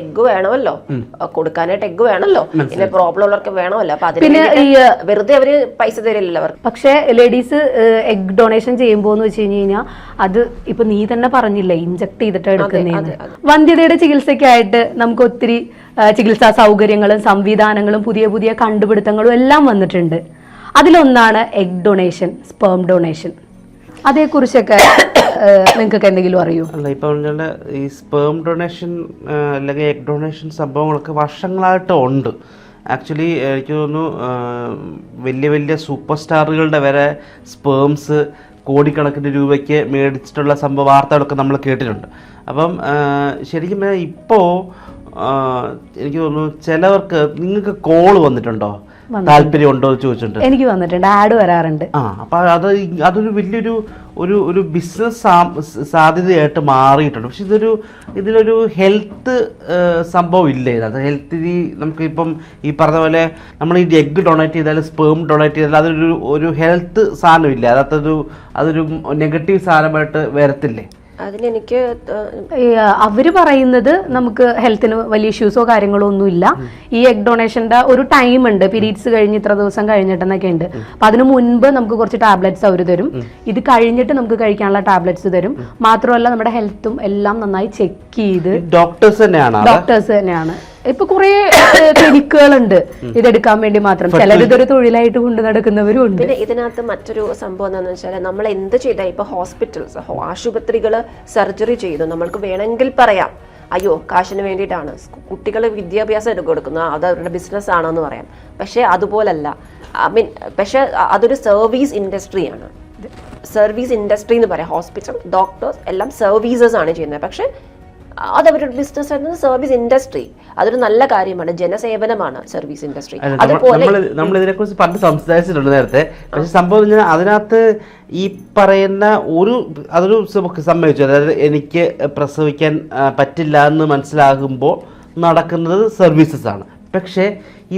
Egg വേണമല്ലോ. കൊടുക്കാനായിട്ട് egg വേണമല്ലോ. പിന്നെ പ്രോബ്ലം ഉള്ളവർക്ക് വേണമല്ലോ. അപ്പൊ അതിന് വെറുതെ അവർ പൈസ തരില്ലല്ലോ അവർക്ക്. പക്ഷേ ലേഡീസ് എഗ് ഡൊണേഷൻ ചെയ്യുമ്പോൾ എന്ന് വെച്ച് കഴിഞ്ഞ് കഴിഞ്ഞാൽ അത് ഇപ്പൊ നീ തന്നെ പറഞ്ഞില്ലേ ഇഞ്ചക്ട് ചെയ്തിട്ട് എടുക്കുന്നതെന്ന് വന്ധ്യതയുടെ ചികിത്സയ്ക്കായിട്ട് നമുക്ക് ഒത്തിരി ചികിത്സാ സൗകര്യങ്ങളും സംവിധാനങ്ങളും പുതിയ പുതിയ കണ്ടുപിടുത്തങ്ങളും എല്ലാം വന്നിട്ടുണ്ട്. അതിലൊന്നാണ് എഗ് ഡൊണേഷൻ സ്പേം ഡൊണേഷൻ അതേക്കുറിച്ചൊക്കെ നിങ്ങൾക്ക് എന്തെങ്കിലും അറിയോ? അല്ല ഇപ്പൊ ഈ സ്പേം ഡൊണേഷൻ അല്ലെങ്കിൽ എഗ് ഡൊണേഷൻ സംഭവങ്ങളൊക്കെ വർഷങ്ങളായിട്ട് ഉണ്ട്. ആക്ച്വലി എനിക്ക് തോന്നുന്നു വലിയ വലിയ സൂപ്പർ സ്റ്റാറുകളുടെ വരെ സ്പേംസ് കോടിക്കണക്കിന് രൂപയ്ക്ക് മേടിച്ചിട്ടുള്ള സംഭവ വാർത്തകളൊക്കെ നമ്മൾ കേട്ടിട്ടുണ്ട്. അപ്പം ശരിക്കും ഇപ്പോൾ എനിക്ക് തോന്നുന്നു ചിലവർക്ക് നിങ്ങൾക്ക് കോൾ വന്നിട്ടുണ്ടോ? താല്പര്യം ഉണ്ടോ എന്ന് ചോദിച്ചിട്ടുണ്ട്. എനിക്ക് വന്നിട്ടുണ്ട്. ആഡ് വരാറുണ്ട്. ആ അപ്പൊ അത് അതൊരു വലിയൊരു ഒരു ഒരു ബിസിനസ് സാധ്യതയായിട്ട് മാറിയിട്ടുണ്ട്. പക്ഷെ ഇതൊരു ഇതിലൊരു ഹെൽത്ത് സംഭവം ഇല്ല? ഇതിനകത്ത് ഹെൽത്ത് നമുക്കിപ്പം ഈ പറഞ്ഞ പോലെ നമ്മൾ ഈ എഗ്ഗ് ഡൊണേറ്റ് ചെയ്താൽ സ്പേം ഡൊണേറ്റ് ചെയ്താൽ അതൊരു ഒരു ഹെൽത്ത് സാധനം ഇല്ല അതൊരു അതൊരു നെഗറ്റീവ് സാധനമായിട്ട് വരത്തില്ലേ? അതിനെനിക്ക് അവർ അവർ പറയുന്നത് നമുക്ക് ഹെൽത്തിന് വലിയ ഇഷ്യൂസോ കാര്യങ്ങളോ ഒന്നുമില്ല. ഈ എഗ് ഡൊണേഷന്റെ ഒരു ടൈം ഉണ്ട്. പീരീഡ്സ് കഴിഞ്ഞ് ഇത്ര ദിവസം കഴിഞ്ഞിട്ടെന്നൊക്കെ ഉണ്ട്. അപ്പൊ അതിനു മുൻപ് നമുക്ക് കുറച്ച് ടാബ്ലറ്റ്സ് അവർ തരും. ഇത് കഴിഞ്ഞിട്ട് നമുക്ക് കഴിക്കാനുള്ള ടാബ്ലറ്റ്സ് തരും. മാത്രമല്ല നമ്മുടെ ഹെൽത്തും എല്ലാം നന്നായി ചെക്ക് ചെയ്ത് ഡോക്ടേഴ്സ് തന്നെയാണ് ഡോക്ടേഴ്സ് തന്നെയാണ്. ഇപ്പൊ കുറെ ക്ലിനിക്കുകളുണ്ട് ഇതെടുക്കാൻ വേണ്ടി മാത്രം. ചിലർ ഇതൊരു തൊഴിലായിട്ട് കൊണ്ടു നടക്കുന്നവരും ഉണ്ട്. പിന്നെ ഇതിനകത്ത് മറ്റൊരു സംഭവം എന്താണെന്ന് വെച്ചാൽ നമ്മൾ എന്ത് ചെയ്താൽ ഇപ്പൊ ഹോസ്പിറ്റൽസ് ആശുപത്രികൾ സർജറി ചെയ്തു. നമ്മൾക്ക് വേണമെങ്കിൽ പറയാം അയ്യോ കാശിന് വേണ്ടിയിട്ടാണ്. കുട്ടികൾ വിദ്യാഭ്യാസം എടുക്കുക കൊടുക്കുന്നു. അത് അവരുടെ ബിസിനസ് ആണെന്ന് പറയാം. പക്ഷേ അതുപോലല്ല. ഐ മീൻ പക്ഷേ അതൊരു സർവീസ് ഇൻഡസ്ട്രിയാണ് സർവീസ് ഇൻഡസ്ട്രി എന്ന് പറയാം. ഹോസ്പിറ്റൽ ഡോക്ടേഴ്സ് എല്ലാം സർവീസസ് ആണ് ചെയ്യുന്നത്. പക്ഷേ അത് അവരുടെ ബിസിനസ് ആയിരുന്നു സർവീസ് ഇൻഡസ്ട്രി അതൊരു നല്ല കാര്യമാണ്. ജനസേവനമാണ് സർവീസ് ഇൻഡസ്ട്രി അതുപോലെ നമ്മൾ ഇതിനെക്കുറിച്ച് പണ്ട് സംസാരിച്ചിട്ടുണ്ട് നേരത്തെ. പക്ഷെ സംഭവം അതിനകത്ത് ഈ പറയുന്ന ഒരു അതൊരു സമ്മതിച്ചു. അതായത് എനിക്ക് പ്രസവിക്കാൻ പറ്റില്ല എന്ന് മനസ്സിലാകുമ്പോൾ നടക്കുന്നത് സർവീസസ് ആണ്. പക്ഷേ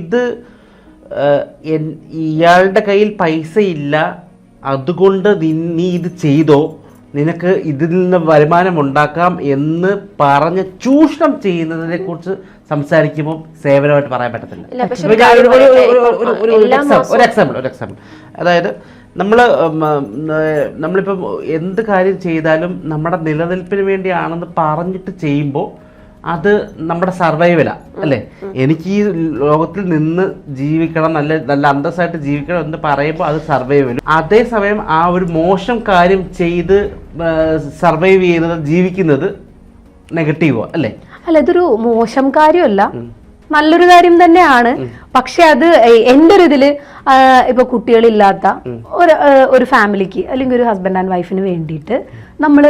ഇത് ഇയാളുടെ കയ്യിൽ പൈസ ഇല്ല അതുകൊണ്ട് നീ ഇത് ചെയ്തോ? നിനക്ക് ഇതിൽ നിന്ന് വരുമാനം ഉണ്ടാക്കാം എന്ന് പറഞ്ഞ് ചൂഷണം ചെയ്യുന്നതിനെ കുറിച്ച് സംസാരിക്കുമ്പോൾ സേവനമായിട്ട് പറയാൻ പറ്റത്തില്ല. ഒരു എക്സാമ്പിൾ ഒരു എക്സാമ്പിൾ അതായത് നമ്മൾ നമ്മളിപ്പം എന്ത് കാര്യം ചെയ്താലും നമ്മുടെ നിലനിൽപ്പിന് വേണ്ടിയാണെന്ന് പറഞ്ഞിട്ട് ചെയ്യുമ്പോൾ അത് നമ്മുടെ സർവൈവലാണ് അല്ലേ? എനിക്ക് ഈ ലോകത്തിൽ നിന്ന് ജീവിക്കണം നല്ല നല്ല അന്തസ്സായിട്ട് ജീവിക്കണം എന്ന് പറയുമ്പോൾ അത് സർവൈവലും. അതേസമയം ആ ഒരു മോശം കാര്യം ചെയ്ത് സർവൈവ് ചെയ്യുന്നത് ജീവിക്കുന്നത് നെഗറ്റീവോ അല്ലേ? അല്ല ഇതൊരു മോശം കാര്യമല്ല. നല്ലൊരു കാര്യം തന്നെയാണ്. പക്ഷെ അത് എന്റെ എന്റെ ഒരു ഇതിൽ ഇപ്പൊ കുട്ടികളില്ലാത്ത ഒരു ഒരു ഫാമിലിക്ക് അല്ലെങ്കിൽ ഒരു ഹസ്ബൻഡ് ആൻഡ് വൈഫിന് വേണ്ടിയിട്ട് നമ്മൾ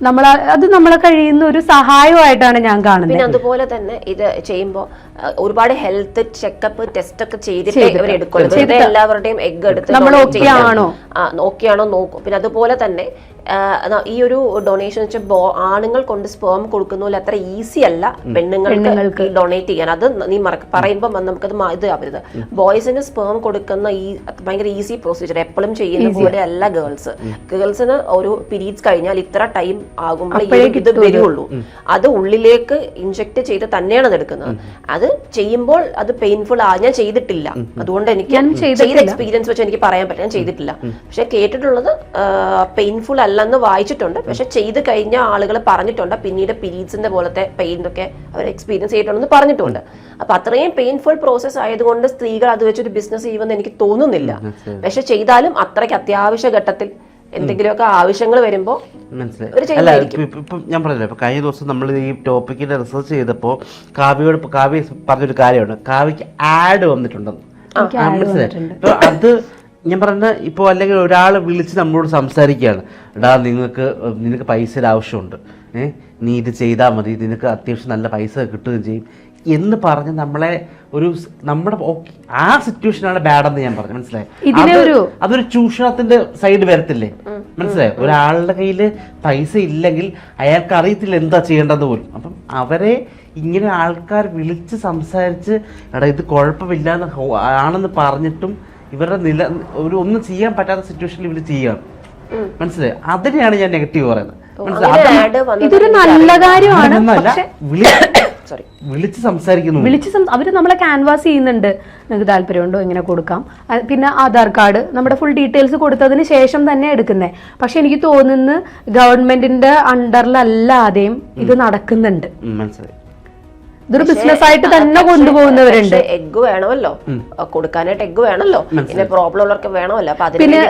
നമ്മൾ അത് നമ്മളെ കഴിയുന്ന ഒരു സഹായമായിട്ടാണ് ഞാൻ കാണുന്നത്. പിന്നെ അതുപോലെ തന്നെ ഇത് ചെയ്യുമ്പോൾ ഒരുപാട് ഹെൽത്ത് ചെക്കപ്പ് ടെസ്റ്റ് ഒക്കെ ചെയ്തിട്ട് ഇവർ എടുക്കുള്ളൂ. വെറുതെ എല്ലാവരുടെയും എഗ് എടുത്ത് നമ്മൾ. ആണോ? ആ, നോക്കും. പിന്നെ അതുപോലെ തന്നെ ഈ ഒരു ഡൊണേഷൻ വെച്ചാൽ ആണുങ്ങൾ കൊണ്ട് സ്പേം കൊടുക്കുന്ന പോലെ അത്ര ഈസി അല്ല പെണ്ണുങ്ങൾക്ക് ഡൊണേറ്റ് ചെയ്യാൻ. അത് നീ മറക്ക പറയുമ്പോൾ നമുക്കത് അത് ഇത് ആവരുത്. ബോയ്സിന് സ്പേം കൊടുക്കുന്ന ഈ ഭയങ്കര ഈസി പ്രൊസീജിയർ എപ്പോഴും ചെയ്യുന്ന പോലെ അല്ല ഗേൾസ് ഗേൾസിന് ഒരു പീരീഡ്സ് കഴിഞ്ഞാൽ ഇത്ര ടൈം ആകുമ്പോൾ ഇത് വരുള്ളൂ. അത് ഉള്ളിലേക്ക് ഇൻജെക്ട് ചെയ്ത് തന്നെയാണ് അത് എടുക്കുന്നത്. അത് ചെയ്യുമ്പോൾ അത് പെയിൻഫുൾ ആ ഞാൻ ചെയ്തിട്ടില്ല. അതുകൊണ്ട് എനിക്ക് ചെയ്ത എക്സ്പീരിയൻസ് വെച്ച് എനിക്ക് പറയാൻ പറ്റില്ല. ഞാൻ ചെയ്തിട്ടില്ല. പക്ഷെ കേട്ടിട്ടുള്ളത് പെയിൻഫുൾ അല്ലെന്ന് വായിച്ചിട്ടുണ്ട്. പക്ഷെ ചെയ്ത് കഴിഞ്ഞ ആളുകൾ പറഞ്ഞിട്ടുണ്ട്. പിന്നീട് പീരീഡ്സിന്റെ പോലത്തെ പെയിൻ ഒക്കെ അവർ എക്സ്പീരിയൻസ് ചെയ്തിട്ടുണ്ടെന്ന് പറഞ്ഞിട്ടുണ്ട്. അപ്പൊ അത്രയും പെയിൻഫുൾ പ്രോസസ് ആയതുകൊണ്ട് സ്ത്രീകൾ അത് വെച്ചൊരു ബിസിനസ് ചെയ്യുമെന്ന് എനിക്ക് തോന്നുന്നില്ല. പക്ഷെ ചെയ്താലും അത്രയ്ക്ക് അത്യാവശ്യ ഘട്ടത്തിൽ എന്തെങ്കിലുമൊക്കെ ആവശ്യങ്ങൾ വരുമ്പോ മനസ്സിലായി. ഇപ്പൊ- ഞാൻ പറഞ്ഞില്ല ഇപ്പൊ കഴിഞ്ഞ ദിവസം നമ്മൾ ഈ ടോപ്പിക്കിന്റെ റിസർച്ച് ചെയ്തപ്പോൾ കാവ്യയോട് ഇപ്പൊ കാവ്യ പറഞ്ഞൊരു കാര്യമാണ് കാവ്യക്ക് ആഡ് വന്നിട്ടുണ്ടെന്ന്. ആ, മനസ്സിലായി. അത് ഞാൻ പറഞ്ഞ ഇപ്പോൾ അല്ലെങ്കിൽ ഒരാൾ വിളിച്ച് നമ്മളോട് സംസാരിക്കുകയാണ്. എടാ നിങ്ങൾക്ക് നിനക്ക് പൈസയുടെ ആവശ്യമുണ്ട്. ഏഹ് നീ ഇത് ചെയ്താൽ മതി. നിനക്ക് അത്യാവശ്യം നല്ല പൈസ കിട്ടുകയും ചെയ്യും. എന്ന് പറഞ്ഞ് നമ്മളെ ഒരു നമ്മുടെ ആ സിറ്റുവേഷനാണ് ബാഡെന്ന് ഞാൻ പറഞ്ഞു മനസ്സിലായോ? അതൊരു ചൂഷണത്തിന്റെ സൈഡ് വരത്തില്ലേ? മനസ്സിലായോ? ഒരാളുടെ കയ്യിൽ പൈസ ഇല്ലെങ്കിൽ അയാൾക്ക് അറിയത്തില്ല എന്താ ചെയ്യേണ്ടത് പോലും. അപ്പം അവരെ ഇങ്ങനെ ആൾക്കാർ വിളിച്ച് സംസാരിച്ച് എടാ ഇത് കുഴപ്പമില്ലാന്ന് ആണെന്ന് പറഞ്ഞിട്ടും ഇവരുടെ നില ഒരു ഒന്നും ചെയ്യാൻ പറ്റാത്ത സിറ്റുവേഷനിൽ ഇവർ ചെയ്യാം മനസ്സിലായി? അതിനെയാണ് ഞാൻ നെഗറ്റീവ് പറയുന്നത്. ഇതൊരു നല്ല കാര്യമാണ് വിളിച്ച് സംസാരിക്കുന്നു. വിളിച്ച് അവർ നമ്മളെ ക്യാൻവാസ് ചെയ്യുന്നുണ്ട്. നിങ്ങൾക്ക് താല്പര്യമുണ്ടോ? ഇങ്ങനെ കൊടുക്കാം. പിന്നെ ആധാർ കാർഡ് നമ്മുടെ ഫുൾ ഡീറ്റെയിൽസ് കൊടുത്തതിന് ശേഷം തന്നെ എടുക്കുന്നേ. പക്ഷെ എനിക്ക് തോന്നുന്നു ഗവൺമെന്റിന്റെ അണ്ടറിലല്ലാതെയും ഇത് നടക്കുന്നുണ്ട്. മനസ്സിലായി. ഇതൊരു ബിസിനസ് ആയിട്ട് തന്നെ കൊണ്ടുപോകുന്നവരുണ്ട്. എഗ് വേണമല്ലോ. കൊടുക്കാനായിട്ട് എഗ് വേണമല്ലോ. പിന്നെ പ്രോബ്ലം ഉള്ളവർക്ക് വേണമല്ലോ. അപ്പൊ അതിന്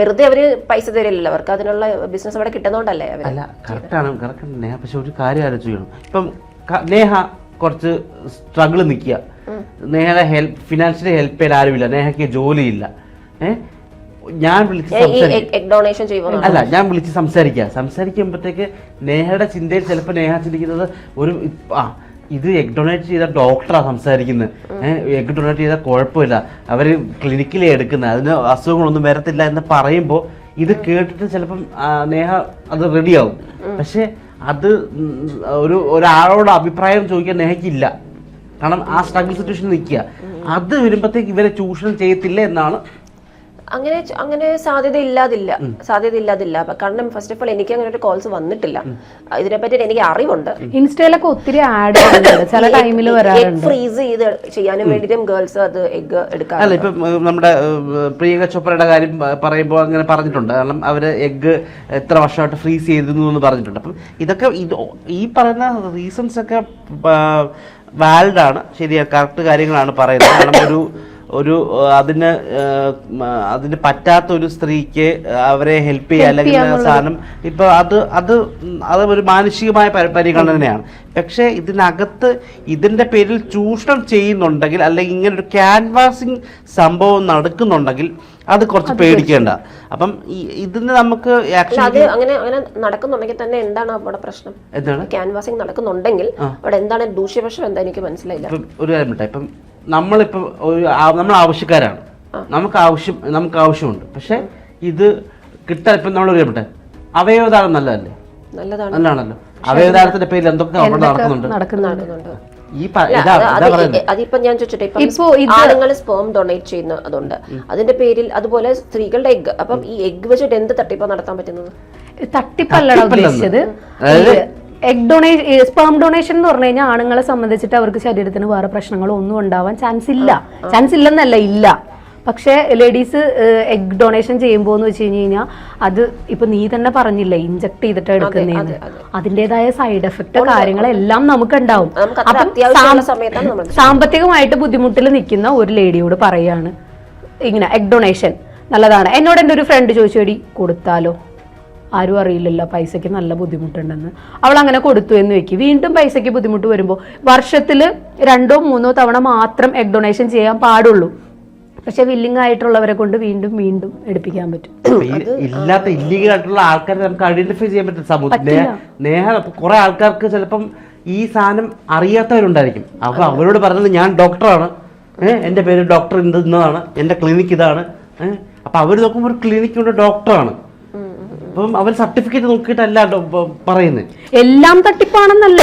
വെറുതെ അവർ പൈസ തരില്ലല്ലോ. അവർക്ക് അതിനുള്ള ബിസിനസ് അവിടെ കിട്ടുന്നോണ്ടല്ലേ അല്ല കറക്റ്റാണ് കറക്റ്റ് പക്ഷെ ഒരു കാര്യം ആലോചിക്കണം ഇപ്പം നേഹ കുറച്ച് സ്ട്രഗിൾ നിൽക്കുക. നേഹയുടെ ഹെൽപ്പ് ഫിനാൻഷ്യൽ ഹെൽപ്പ് ചെയ്യാൻ ആരുമില്ല. നേഹയ്ക്ക് ജോലിയില്ല. ഏഹ് ഞാൻ വിളിച്ച് അല്ല ഞാൻ വിളിച്ച് സംസാരിക്കുക സംസാരിക്കുമ്പോഴത്തേക്ക് നേഹയുടെ ചിന്തയിൽ ചിലപ്പോൾ നേഹ ചിന്തിക്കുന്നത് ഒരു ആ ഇത് എഗ് ഡൊണേറ്റ് ചെയ്ത ഡോക്ടറാണ് സംസാരിക്കുന്നത് എഗ് ഡൊണേറ്റ് ചെയ്ത കുഴപ്പമില്ല. അവർ ക്ലിനിക്കിലേ എടുക്കുന്ന. അതിന് അസുഖങ്ങളൊന്നും വരത്തില്ല എന്ന് പറയുമ്പോൾ ഇത് കേട്ടിട്ട് ചിലപ്പം നേഹ അത് റെഡിയാവും പക്ഷെ അത് ഒരു ഒരാളോട് അഭിപ്രായം ചോദിക്കാൻ നേഹയ്ക്കില്ല. കാരണം ആ സ്ട്രഗിൾ സിറ്റുവേഷൻ നിൽക്കുക. അത് വരുമ്പോഴത്തേക്ക് ഇവരെ ചൂഷണം ചെയ്യത്തില്ല എന്നാണ് അങ്ങനെ അങ്ങനെ സാധ്യത ഇല്ലാതില്ല സാധ്യത ഇല്ലാതില്ല കാരണം ഫസ്റ്റ് ഓഫ് ഓൾ എനിക്ക് അങ്ങനെ ഒരു കോൾസ് വന്നിട്ടില്ല. ഇതിനെ പറ്റി എനിക്ക് അറിവുണ്ട്. ഇൻസ്റ്റയിലൊക്കെ ഒത്തിരി ആഡ് ചില ടൈമിൽ വരാറുണ്ട്. ഫ്രീസ് ചെയ്ത് ചെയ്യാനും വേണ്ടിയിട്ടും ഗേൾസ് അത് എഗ് എടുക്കാം അല്ല ഇപ്പം നമ്മുടെ പ്രിയങ്ക ചോപ്രയുടെ കാര്യം പറയുമ്പോൾ അങ്ങനെ പറഞ്ഞിട്ടുണ്ട്. കാരണം അവർ എഗ് എത്ര വർഷമായിട്ട് ഫ്രീസ് ചെയ്തിരുന്നു എന്ന് പറഞ്ഞിട്ടുണ്ട്. അപ്പം ഇതൊക്കെ ഇത് ഈ പറയുന്ന റീസൺസ് ഒക്കെ വാലിഡ് ആണ്. ശരിയാണ് കറക്റ്റ് കാര്യങ്ങളാണ് പറയുന്നത്. കാരണം ഒരു ഒരു അതിന് അതിന് പറ്റാത്ത ഒരു സ്ത്രീക്ക് അവരെ ഹെൽപ്പ് ചെയ്യുക അല്ലെങ്കിൽ സാധനം ഇപ്പൊ അത് അത് അത് ഒരു മാനുഷികമായ പരി- പരിഗണനയാണ്. പക്ഷേ ഇതിനകത്ത് ഇതിന്റെ പേരിൽ ചൂഷണം ചെയ്യുന്നുണ്ടെങ്കിൽ അല്ലെങ്കിൽ ഇങ്ങനെ ഒരു ക്യാൻവാസിങ് സംഭവം നടക്കുന്നുണ്ടെങ്കിൽ അത് കുറച്ച് പേടിക്കേണ്ട. അപ്പം ഇതിന് നമുക്ക് അങ്ങനെ അങ്ങനെ നടക്കുന്നുണ്ടെങ്കിൽ തന്നെ എന്താണ് അവിടെ പ്രശ്നം? എന്താണ്? ക്യാൻവാസിങ് നടക്കുന്നുണ്ടെങ്കിൽ അവിടെ എന്താണ് ദൂഷ്യവശം എന്താ എനിക്ക് മനസ്സിലായില്ല. ഒരു കാര്യം ഇപ്പം നമ്മളിപ്പം ഒരു നമ്മൾ ആവശ്യക്കാരാണ്. നമുക്ക് ആവശ്യം നമുക്ക് ആവശ്യമുണ്ട്. പക്ഷേ ഇത് കിട്ടാൻ ഇപ്പം നമ്മൾ പറയപ്പെട്ടെ അവയവദാനം നല്ലതല്ലേ? നല്ലതാണ്. നല്ലതാണല്ലോ. അവയവദാനത്തിന്റെ പേരിൽ എന്തൊക്കെ അവിടെ നടക്കുന്നുണ്ട് നടക്കുന്നുണ്ട്? നടക്കുന്നുണ്ട്? ഈ ഇതാ ഇതാ പറയുന്നത് അതിപ്പോ ഞാൻ ചോദിച്ചിട്ടെ ഇപ്പോ ആണുങ്ങൾ സ്പേം ഡൊണേറ്റ് ചെയ്യുന്ന അതുണ്ട്. അതിന്റെ പേരിൽ അതുപോലെ സ്ത്രീകളുടെ എഗ് അപ്പം ഈ എഗ് വെച്ചിട്ട് എന്ത് തട്ടിപ്പാ നടത്താൻ പറ്റുന്നത്? തട്ടിപ്പല്ലടാ. ഉദ്ദേശിച്ചത്. അതായത് എഗ് ഡൊണേഷൻ സ്പേം ഡൊണേഷൻ എന്ന് പറഞ്ഞു കഴിഞ്ഞാൽ ആണുങ്ങളെ സംബന്ധിച്ചിട്ട് അവർക്ക് ശരീരത്തിന് വേറെ പ്രശ്നങ്ങളോ ഒന്നും ഉണ്ടാവാൻ ചാൻസ് ഇല്ല. ചാൻസ് ഇല്ലെന്നല്ല ഇല്ല. പക്ഷേ ലേഡീസ് എഗ് ഡൊണേഷൻ ചെയ്യുമ്പോൾ എന്ന് വെച്ച് കഴിഞ്ഞ് കഴിഞ്ഞാൽ അത് ഇപ്പൊ നീ തന്നെ പറഞ്ഞില്ലേ ഇഞ്ചക്ട് ചെയ്തിട്ട് എടുക്കുന്നതെന്ന് അതിന്റെതായ സൈഡ് എഫക്ട് കാര്യങ്ങളെല്ലാം നമുക്ക് ഉണ്ടാവും അപ്പം സാമ്പത്തികമായിട്ട് ബുദ്ധിമുട്ടിൽ നിൽക്കുന്ന ഒരു ലേഡിയോട് പറയാണ് ഇങ്ങനെ എഗ് ഡൊണേഷൻ നല്ലതാണ്. എന്നോട് എന്റെ ഒരു ഫ്രണ്ട് ചോദിച്ചു കൊടുത്താലോ? ആരും അറിയില്ലല്ലോ പൈസയ്ക്ക് നല്ല ബുദ്ധിമുട്ടുണ്ടെന്ന്. അവൾ അങ്ങനെ കൊടുത്തു എന്ന് വെക്കി. വീണ്ടും പൈസയ്ക്ക് ബുദ്ധിമുട്ട് വരുമ്പോൾ വർഷത്തിൽ രണ്ടോ മൂന്നോ തവണ മാത്രം എഗ് ഡൊണേഷൻ ചെയ്യാൻ പാടുള്ളൂ. പക്ഷെ വില്ലിംഗ് ആയിട്ടുള്ളവരെ കൊണ്ട് വീണ്ടും വീണ്ടും എടുപ്പിക്കാൻ പറ്റും. ഇല്ലാത്ത ഇല്ലീഗൽ ആയിട്ടുള്ള ആൾക്കാരെ നമുക്ക് ഐഡന്റിഫൈ ചെയ്യാൻ പറ്റും സമൂഹത്തിൽ. നേഹ കുറെ ആൾക്കാർക്ക് ചിലപ്പം ഈ സാധനം അറിയാത്തവരുണ്ടായിരിക്കും. അപ്പൊ അവരോട് പറഞ്ഞത് ഞാൻ ഡോക്ടറാണ് എന്റെ എന്റെ പേര് ഡോക്ടർ ഇന്നതാണ് എന്റെ ക്ലിനിക്ക് ഇതാണ്. അപ്പൊ അവർ നോക്കുമ്പോൾ ഒരു ക്ലിനിക്കുണ്ട് ഡോക്ടറാണ് അപ്പം അവർ സർട്ടിഫിക്കറ്റ് നോക്കിയിട്ടല്ല പറയുന്നത് എല്ലാം തട്ടിപ്പാണെന്നല്ല.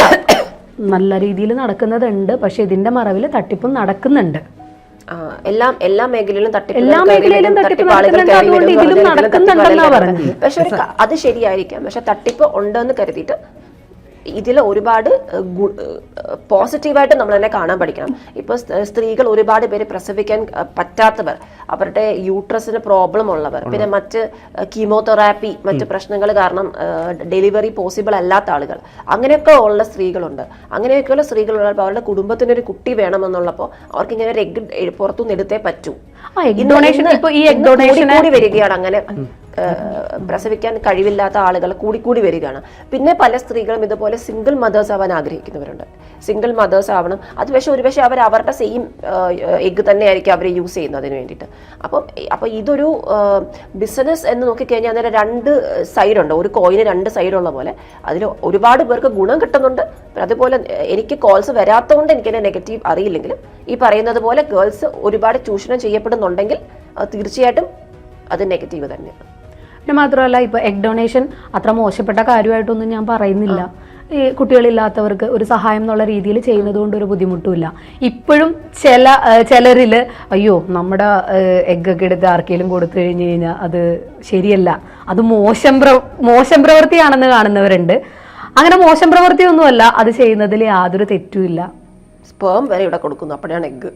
നല്ല രീതിയിൽ നടക്കുന്നതുണ്ട്. പക്ഷെ ഇതിന്റെ മറവിൽ തട്ടിപ്പും നടക്കുന്നുണ്ട്. എല്ലാം എല്ലാ മേഖലയിലും തട്ടിപ്പ് എല്ലാ മേഖലയിലും തട്ടിപ്പ് പക്ഷെ അത് ശരിയായിരിക്കാം. പക്ഷെ തട്ടിപ്പ് ഉണ്ടെന്ന് കരുതിയിട്ട് ഇതിൽ ഒരുപാട് പോസിറ്റീവായിട്ട് നമ്മൾ തന്നെ കാണാൻ പഠിക്കണം. ഇപ്പൊ സ്ത്രീകൾ ഒരുപാട് പേര് പ്രസവിക്കാൻ പറ്റാത്തവർ അവരുടെ യൂട്രസിന് പ്രോബ്ലം ഉള്ളവർ പിന്നെ മറ്റ് കീമോതെറാപ്പി മറ്റ് പ്രശ്നങ്ങൾ കാരണം ഡെലിവറി പോസിബിൾ അല്ലാത്ത ആളുകൾ. അങ്ങനെയൊക്കെ ഉള്ള സ്ത്രീകളുണ്ട്. അങ്ങനെയൊക്കെയുള്ള സ്ത്രീകളുള്ള അവരുടെ കുടുംബത്തിനൊരു കുട്ടി വേണമെന്നുള്ളപ്പോൾ അവർക്ക് ഇങ്ങനെ ഒരു എഗ് പുറത്തുനിന്ന് എടുത്തേ പറ്റൂ. എഗ് ഇന്ന് ഡൊണേഷൻ ഇപ്പൊ ഈ എഗ് ഇന്ന് ഡൊണേഷൻ കൂടിക്കൂടി വരികയാണ് അങ്ങനെ പ്രസവിക്കാൻ കഴിവില്ലാത്ത ആളുകൾ കൂടി വരികയാണ്. പിന്നെ പല സ്ത്രീകളും ഇതുപോലെ സിംഗിൾ മദേഴ്സ് ആവാൻ ആഗ്രഹിക്കുന്നവരുണ്ട്. സിംഗിൾ മദേഴ്സ് ആവണം. അത് പക്ഷേ ഒരുപക്ഷെ അവർ അവരുടെ സെയിം എഗ് തന്നെയായിരിക്കും അവർ യൂസ് ചെയ്യുന്നത് അതിന് വേണ്ടിയിട്ട്. അപ്പം അപ്പം ഇതൊരു ബിസിനസ് എന്ന് നോക്കിക്കഴിഞ്ഞാൽ അന്നേരം രണ്ട് സൈഡുണ്ട് ഒരു കോയിന് രണ്ട് സൈഡുള്ള പോലെ. അതിൽ ഒരുപാട് പേർക്ക് ഗുണം കിട്ടുന്നുണ്ട്. അതുപോലെ എനിക്ക് കോൾസ് വരാത്തതുകൊണ്ട് എനിക്ക് നെഗറ്റീവ് അറിയില്ലെങ്കിലും ഈ പറയുന്നത് പോലെ ഗേൾസ് ഒരുപാട് ചൂഷണം ചെയ്യപ്പെടുന്നുണ്ടെങ്കിൽ തീർച്ചയായിട്ടും അത് നെഗറ്റീവ് തന്നെയാണ്. പിന്നെ മാത്രമല്ല ഇപ്പൊ എഗ് ഡൊണേഷൻ അത്ര മോശപ്പെട്ട കാര്യമായിട്ടൊന്നും ഞാൻ പറയുന്നില്ല. ഈ കുട്ടികളില്ലാത്തവർക്ക് ഒരു സഹായം എന്നുള്ള രീതിയിൽ ചെയ്യുന്നത് കൊണ്ട് ഒരു ബുദ്ധിമുട്ടുമില്ല. ഇപ്പോഴും ചില ചിലരിൽ അയ്യോ നമ്മുടെ എഗ്ഗൊക്കെ എടുത്ത് ആർക്കെങ്കിലും കൊടുത്തു കഴിഞ്ഞ് കഴിഞ്ഞാൽ അത് ശരിയല്ല. അത് മോശം പ്ര മോശം പ്രവൃത്തിയാണെന്ന് കാണുന്നവരുണ്ട്. അങ്ങനെ മോശം പ്രവൃത്തിയൊന്നുമല്ല അത് ചെയ്യുന്നതിൽ യാതൊരു തെറ്റുമില്ല. സ്പേം വരെ ഇവിടെ കൊടുക്കുന്നു. അപ്പോഴാണ് എഗ്ഗ്